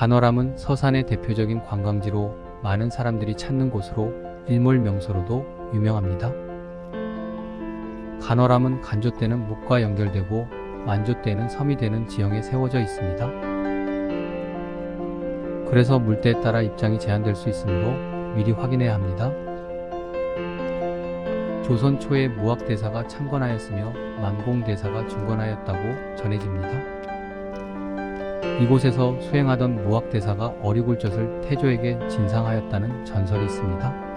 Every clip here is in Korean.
간월암은 서산의 대표적인 관광지로 많은 사람들이 찾는 곳으로 일몰 명소로도 유명합니다. 간월암은 간조 때는 묵과 연결되고 만조 때는 섬이 되는 지형에 세워져 있습니다. 그래서 물때에 따라 입장이 제한될 수 있으므로 미리 확인해야 합니다. 조선 초에 무학대사가 창건하였으며 만공대사가 중건하였다고 전해집니다. 이곳에서 수행하던 무학대사가 어리굴젓을 태조에게 진상하였다는 전설이 있습니다.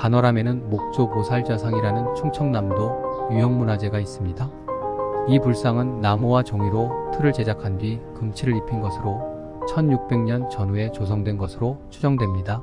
간월암에는 목조 보살자상이라는 충청남도 유형문화재가 있습니다. 이 불상은 나무와 종이로 틀을 제작한 뒤 금칠을 입힌 것으로 1600년 전후에 조성된 것으로 추정됩니다.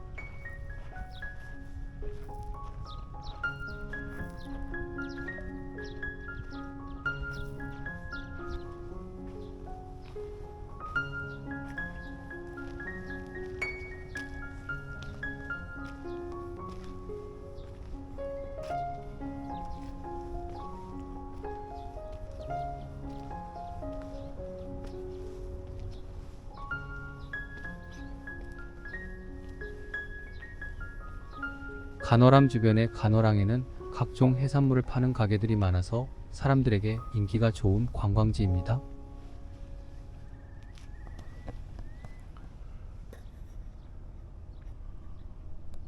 Thank you. 간월암 주변의 간월항에는 각종 해산물을 파는 가게들이 많아서 사람들에게 인기가 좋은 관광지입니다.